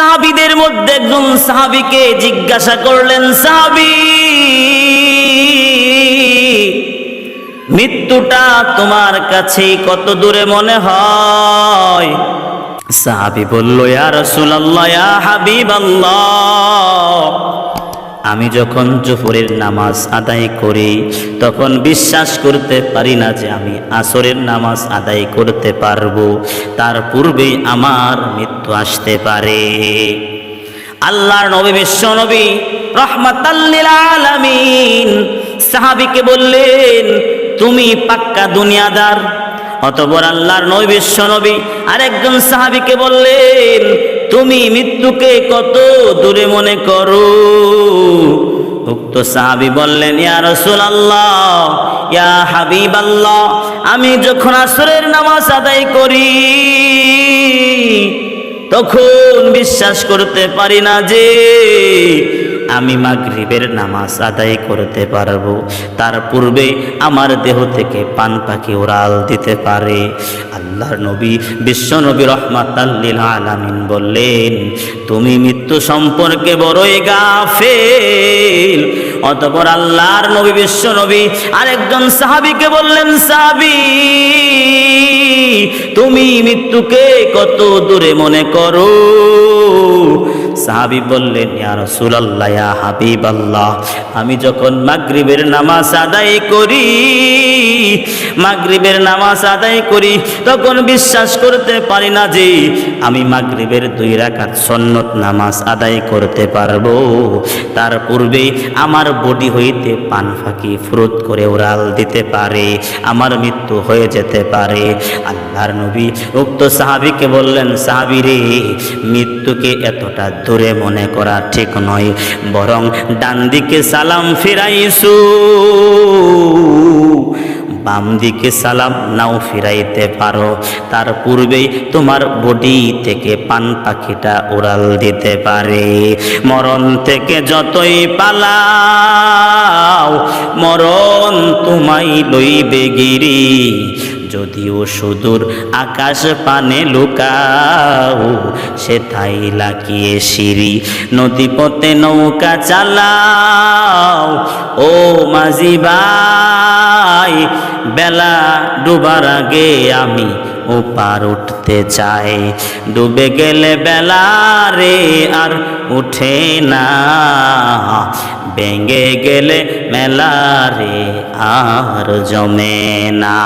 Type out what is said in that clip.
সাহাবিদের মধ্যে একজন সাহাবিকে জিজ্ঞাসা করলেন, সাহাবি, মৃত্যুটা তোমার কাছে কত দূরে মনে হয়? সাহাবি বলল, ইয়া রাসূলুল্লাহ, ইয়া হাবিবাল্লাহ। আমি যখন জোহরের নামাজ আদায় করি, তখন বিশ্বাস করতে পারি না যে আমি আসরের নামাজ আদায় করতে পারব। তার পূর্বেই আমার মৃত্যু আসতে পারে। আল্লাহর নবী, বিশ্ব নবী রহমাতাল্লিল আলামিন সাহাবিকে বললেন, তুমি পাক্কা দুনিয়াদার? অতবর আল্লাহর নবী, বিশ্ব নবী আরেকজন সাহাবিকে বললেন তুমি মৃত্যুকে কত দূরে মনে করো? উক্ত সাহাবি বললেন, ইয়া আল্লাহ ইয়া হাবিবাল্লাহ, আমি যখন আসরের নামাজ আদায় করি, তখন বিশ্বাস করতে পারি না যে আমি মাগরিবের নামাজ আদায় করতে পারব। তার পূর্বে আমার দেহ থেকে পান পাখি ওরাল দিতে পারে। আল্লাহর নবী, বিশ্ব নবী রহমাতাল্লিল আলামিন বললেন, তুমি মৃত্যু সম্পর্কে বড়ই গাফেল। অতপর আল্লাহর নবী, বিশ্ব নবী আরেকজন সাহাবিকে বললেন, সাহাবি, তুমি মৃত্যুকে কত দূরে মনে করো? সাহাবি বললেন ইয়া রাসূলুল্লাহ ইয়া হাবিবাল্লাহ আমি যখন মাগরিবের নামাজ আদায় করি মাগরিবের নামাজ আদায় করি, তখন বিশ্বাস করতে পারি না যে আমি মাগরিবের দুই রাকাত সন্নত নামাজ আদায় করতে পারব। তার পূর্বে আমার বডি হইতে পান ফাঁকি ফুরুত করে উড়াল দিতে পারে, আমার মৃত্যু হয়ে যেতে পারে। আল্লাহর নবী উক্ত সাহাবিকে বললেন, সাহাবি রে, মৃত্যুকে এতটা দূরে মনে করা ঠিক নয়, বরং ডান দিকে সালাম ফিরাইছু বাম দিকে সালাম নাও ফিরাইতে পারো। তার পূর্বেই তোমার বডি থেকে পান পাখিটা উড়াল দিতে পারে। মরণ থেকে যতই পালাও, মরণ তোমায় লইবে গিরি। যদিও সুদূর আকাশ পানে লুকাও সে থাই লাকিয়ে সিঁড়ি নদী পথে নৌকা চালাও। ও মাঝি বেলা ডুবার আগে আমি ওপার উঠতে চাই ডুবে গেলে বেলা রে আর উঠে না। ভেঙে গেলে মেলা রে আর জমে না।